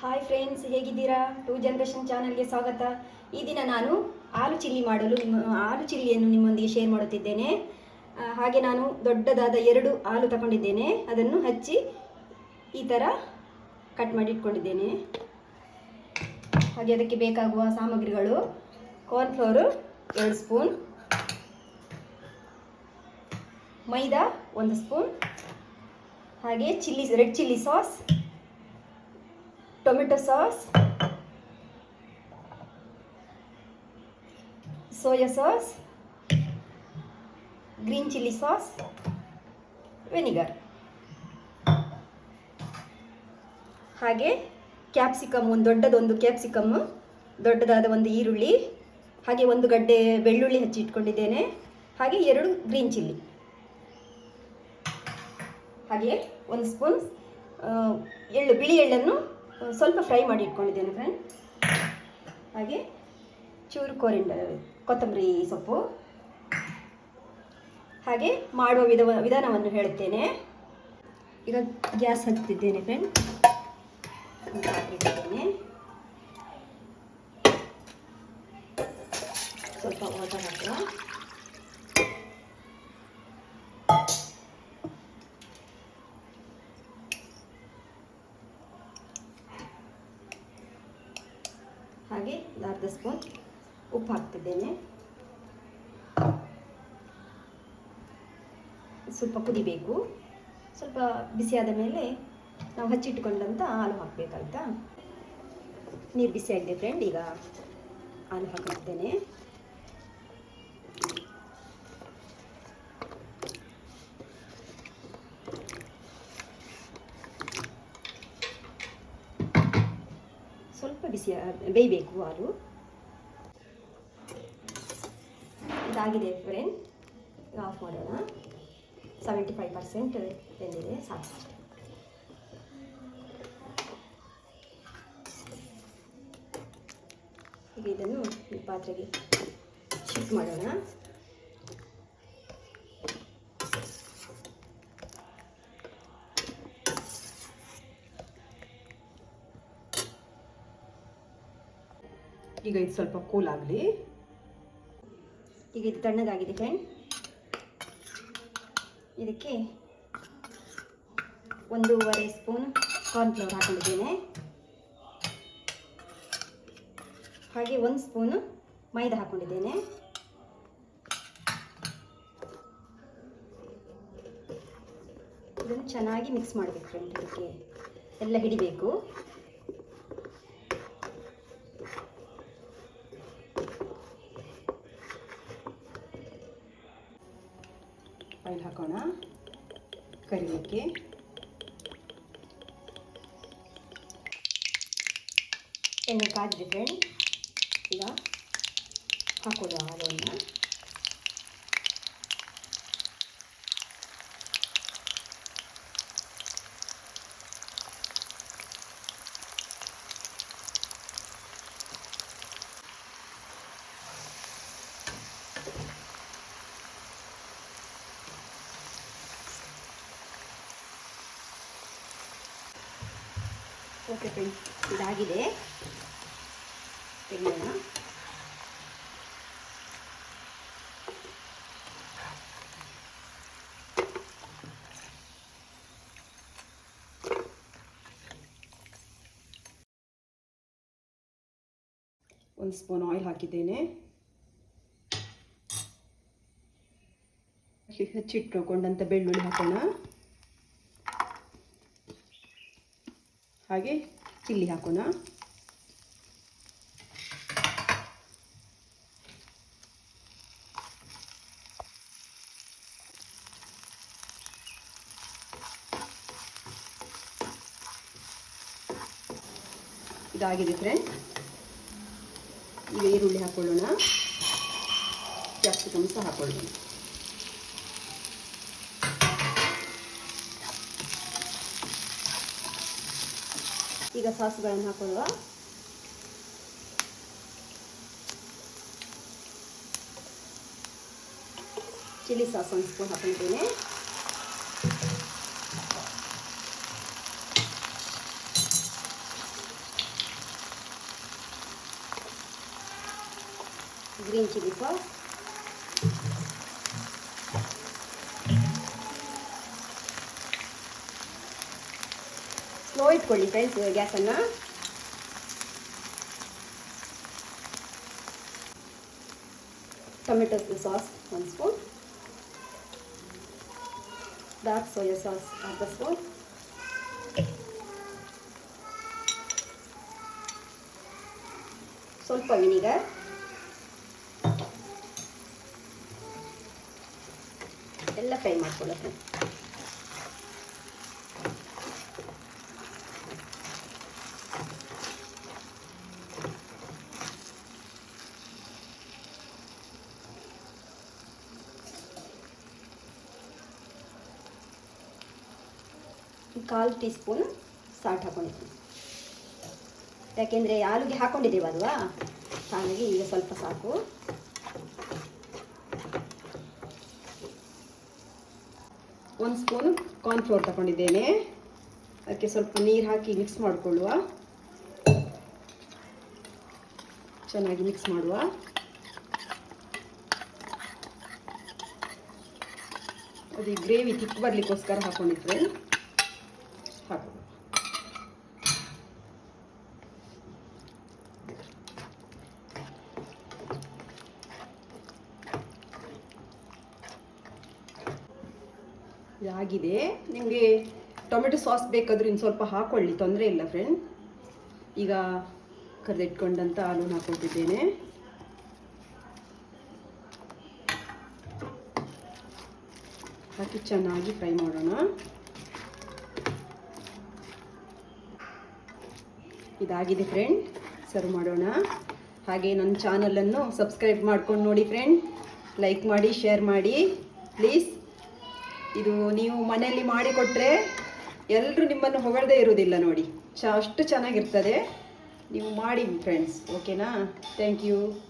Hi friends ಹೇಗಿದ್ದೀರಾ? Two generation ಚಾನಲ್ಗೆ ಸ್ವಾಗತ. ಈ ದಿನ ನಾನು ಆಲು ಚಿಲ್ಲಿ ಮಾಡಲು ನಿಮ್ಮ, ಆಲು ಚಿಲ್ಲಿಯನ್ನು ನಿಮ್ಮೊಂದಿಗೆ ಶೇರ್ ಮಾಡುತ್ತಿದ್ದೇನೆ. ಹಾಗೆ ನಾನು ದೊಡ್ಡದಾದ ಎರಡು ಆಲು ತಗೊಂಡಿದ್ದೇನೆ. ಅದನ್ನು ಹಚ್ಚಿ ಈ ಥರ ಕಟ್ ಮಾಡಿ ಇಟ್ಕೊಂಡಿದ್ದೇನೆ. ಹಾಗೆ ಅದಕ್ಕೆ ಬೇಕಾಗುವ ಸಾಮಗ್ರಿಗಳು ಕಾರ್ನ್ಫ್ಲೋರು ಎರಡು ಸ್ಪೂನ್ ಮೈದಾ ಒಂದು ಸ್ಪೂನ್ ಹಾಗೆ chilli red chilli sauce tomato sauce, soya sauce, green chilli sauce, vinegar. ಹಾಗೆ ಕ್ಯಾಪ್ಸಿಕಮ್, ಒಂದು ದೊಡ್ಡದೊಂದು ಕ್ಯಾಪ್ಸಿಕಮ್, ದೊಡ್ಡದಾದ ಒಂದು ಈರುಳ್ಳಿ, ಹಾಗೆ ಒಂದು ಗಡ್ಡೆ ಬೆಳ್ಳುಳ್ಳಿ ಹಚ್ಚಿ ಇಟ್ಕೊಂಡಿದ್ದೇನೆ. ಹಾಗೆ ಎರಡು ಗ್ರೀನ್ ಚಿಲ್ಲಿ. ಹಾಗೆ ಒಂದು ಸ್ಪೂನ್ ಎಳ್ಳು, ಬಿಳಿ ಎಳ್ಳನ್ನು ಸ್ವಲ್ಪ ಫ್ರೈ ಮಾಡಿ ಇಟ್ಕೊಂಡಿದ್ದೇನೆ ಫ್ರೆಂಡ್ ಹಾಗೆ ಚೂರು ಕೋರಿಂಡ ಕೊತ್ತಂಬರಿ ಸೊಪ್ಪು. ಹಾಗೆ ಮಾಡುವ ವಿಧ, ವಿಧಾನವನ್ನು ಹೇಳುತ್ತೇನೆ. ಈಗ ಗ್ಯಾಸ್ ಹಾಕ್ತಿದ್ದೇನೆ ಫ್ರೆಂಡ್ ಸ್ವಲ್ಪ ವಾಟರ್ ಹಾಕುವ ಹಾಗೆ ಒಂದು ಸ್ಪೂನ್ ಉಪ್ಪು ಹಾಕ್ತಿದ್ದೇನೆ. ಸ್ವಲ್ಪ ಕುದಿಬೇಕು. ಸ್ವಲ್ಪ ಬಿಸಿಯಾದ ಮೇಲೆ ನಾವು ಹಚ್ಚಿಟ್ಕೊಂಡಂಥ ಹಾಲು ಹಾಕಬೇಕಾಯ್ತಾ? ನೀರು ಬಿಸಿಯಾಗಿದೆ ಫ್ರೆಂಡ್ ಈಗ ಹಾಲು ಹಾಕಿದ್ದೇನೆ ಸ್ವಲ್ಪ ಬಿಸಿ ಬೇಯಬೇಕು ಹಾಲು. ಇದಾಗಿದೆ ಫ್ರೆಂಡ್ ಈಗ ಆಫ್ ಮಾಡೋಣ. ಸೆವೆಂಟಿ ಫೈವ್ ಪರ್ಸೆಂಟ್ ಬೆಂದಿದೆ ಸಾಕು. ಈಗ ಇದನ್ನು ಈ ಪಾತ್ರೆಗೆ ಶಿಫ್ಟ್ ಮಾಡೋಣ. ಈಗ ಇದು ಸ್ವಲ್ಪ ಕೂಲ್ ಆಗಲಿ. ಈಗ ಇದು ತಣ್ಣಗಾಗಿದೆ ಫ್ರೆಂಡ್. ಇದಕ್ಕೆ ಒಂದೂವರೆ ಸ್ಪೂನ್ ಕಾರ್ನ್ಫ್ಲವರ್ ಹಾಕೊಂಡಿದ್ದೇನೆ. ಹಾಗೆ ಒಂದು ಸ್ಪೂನು ಮೈದಾ ಹಾಕೊಂಡಿದ್ದೇನೆ. ಇದನ್ನು ಚೆನ್ನಾಗಿ ಮಿಕ್ಸ್ ಮಾಡಬೇಕು ಫ್ರೆಂಡ್ ಇದಕ್ಕೆ. ಎಲ್ಲ ಹಿಡಿಬೇಕು. ಆಯಿಲ್ ಹಾಕೋಣ. ಕರಿಲಿಕ್ಕೆ. ಎಣ್ಣೆ ಕಾದಿದೆ ಫ್ರೆಂಡ್. ಈಗ ಹಾಕೊಳ್ಳುವ ಹಾಲನ್ನು ಓಕೆ ಫ್ರೆಂಡ್ಸ್ ಇದಾಗಿದೆ. ತೆಗೆಯೋಣ. ಒಂದು ಸ್ಪೂನ್ ಆಯಿಲ್ ಹಾಕಿದ್ದೇನೆ. ಹಚ್ಚಿಟ್ಟುಕೊಂಡಂಥ ಬೆಳ್ಳುಳ್ಳಿ ಹಾಕೋಣ. ಹಾಗೆ ಚಿಲ್ಲಿ ಹಾಕೋಣ. ಇದಾಗಿದೆ ಫ್ರೆಂಡ್ ಈಗ ಈರುಳ್ಳಿ ಹಾಕೊಳ್ಳೋಣ. ಕ್ಯಾಪ್ಸಿಕಮ್ ಸಹ ಹಾಕೊಳ್ಳೋಣ. ಈಗ ಸಾಸುಗಳನ್ನು ಹಾಕೊಳ್ಳುವ ಚಿಲ್ಲಿ ಸಾಸ್ ಒಂದು ಸ್ಪೂನ್ ಹಾಕೊಂಡಿದ್ದೇನೆ ಗ್ರೀನ್ ಚಿಲ್ಲಿ ಸಾಸ್ ಸ್ಲೋ ಇಟ್ಕೊಳ್ಳಿ ಫ್ರೆಂಡ್ಸ್ ಗ್ಯಾಸನ್ನು ಟೊಮೆಟೊ ಸಾಸ್ ಒಂದು ಸ್ಪೂನ್ ಡಾರ್ಕ್ ಸೋಯಾ ಸಾಸ್ ಅರ್ಧ ಸ್ಪೂನ್ ಸ್ವಲ್ಪ ವಿನಿಗರ್ ಎಲ್ಲ ಫ್ರೈ ಮಾಡ್ಕೊಳ್ಳೋದು ಕಾಲು ಟೀ ಸ್ಪೂನ್ ಸಾಲ್ಟ್ ಹಾಕೊಂಡಿದ್ದೀನಿ. ಯಾಕೆಂದರೆ ಆಲೂಗೆ ಹಾಕೊಂಡಿದ್ದೀವಲ್ವಾ ಹಾಗಾಗಿ ಈಗ ಸ್ವಲ್ಪ ಸಾಕು. ಒಂದು ಸ್ಪೂನ್ ಕಾರ್ನ್ಫ್ಲೋರ್ ತಗೊಂಡಿದ್ದೇನೆ. ಅದಕ್ಕೆ ಸ್ವಲ್ಪ ನೀರು ಹಾಕಿ ಮಿಕ್ಸ್ ಮಾಡಿಕೊಳ್ಳುವ. ಚೆನ್ನಾಗಿ ಮಿಕ್ಸ್ ಮಾಡುವ. ಅದು ಗ್ರೇವಿ ತಿಕ್ ಬರಲಿಕ್ಕೋಸ್ಕರ ಹಾಕೊಂಡಿದ್ದೆ ಹಾಕು ಇದಾಗಿದೆ. ನಿಮಗೆ ಟೊಮೆಟೊ ಸಾಸ್ ಬೇಕಾದರೂ ಇನ್ನು ಸ್ವಲ್ಪ ಹಾಕೊಳ್ಳಿ, ತೊಂದರೆ ಇಲ್ಲ ಫ್ರೆಂಡ್ ಈಗ ಕರೆದಿಟ್ಕೊಂಡಂತ ಆಲೂನ ಹಾಕೊಂಡಿದ್ದೇನೆ ಹಾಕಿ ಚೆನ್ನಾಗಿ ಫ್ರೈ ಮಾಡೋಣ. ಇದಾಗಿದೆ ಫ್ರೆಂಡ್ ಸರ್ವ್ ಮಾಡೋಣ. ಹಾಗೆ ನನ್ನ ಚಾನಲನ್ನು ಸಬ್ಸ್ಕ್ರೈಬ್ ಮಾಡ್ಕೊಂಡು ನೋಡಿ ಫ್ರೆಂಡ್ ಲೈಕ್ ಮಾಡಿ ಶೇರ್ ಮಾಡಿ. ಪ್ಲೀಸ್ ಇದು ನೀವು ಮನೆಯಲ್ಲಿ ಮಾಡಿಕೊಟ್ರೆ ಎಲ್ಲರೂ ನಿಮ್ಮನ್ನು ಹೊಗಳದೇ ಇರುವುದಿಲ್ಲ ನೋಡಿ. ಚ ಅಷ್ಟು ಚೆನ್ನಾಗಿರ್ತದೆ. ನೀವು ಮಾಡಿ ಫ್ರೆಂಡ್ಸ್ ಓಕೆನಾ ಥ್ಯಾಂಕ್ ಯು